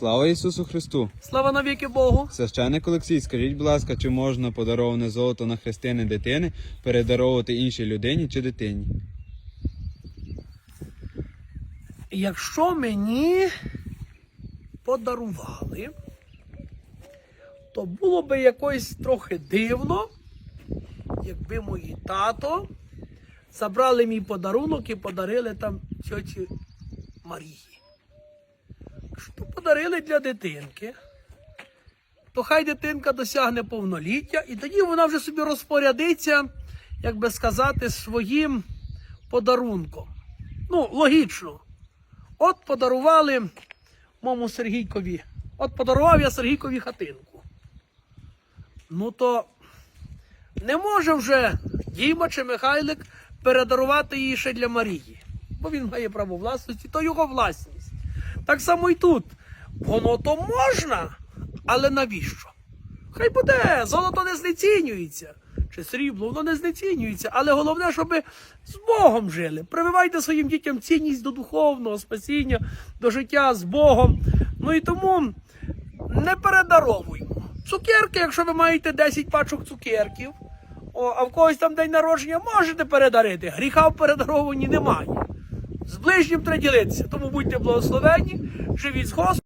Слава Ісусу Христу! Слава навіки Богу. Священник Олексій, скажіть, будь ласка, чи можна подароване золото на хрестини дитини передаровувати іншій людині чи дитині? Якщо мені подарували, то було би якось трохи дивно, якби мої тато забрали мій подарунок і подарили там тьоті Марії. Що подарили для дитинки, то хай дитинка досягне повноліття, і тоді вона вже собі розпорядиться, як би сказати, своїм подарунком. Ну, логічно. От подарували моєму Сергійкові. От подарував я Сергійкові хатинку. Ну то не може вже Діма чи Михайлик передарувати її ще для Марії. Бо він має право власності, то його власність. Так само і тут. Воно то можна, але навіщо? Хай буде, золото не знецінюється. Чи срібло, воно не знецінюється. Але головне, щоб ви з Богом жили. Прививайте своїм дітям цінність до духовного спасіння, до життя з Богом. Ну і тому не передаровуймо. Цукерки, якщо ви маєте 10 пачок цукерків, а в когось там день народження можете передарити. Гріха в передарованні немає. З ближнім треба ділитися. Тому будьте благословені, живіть з Господом.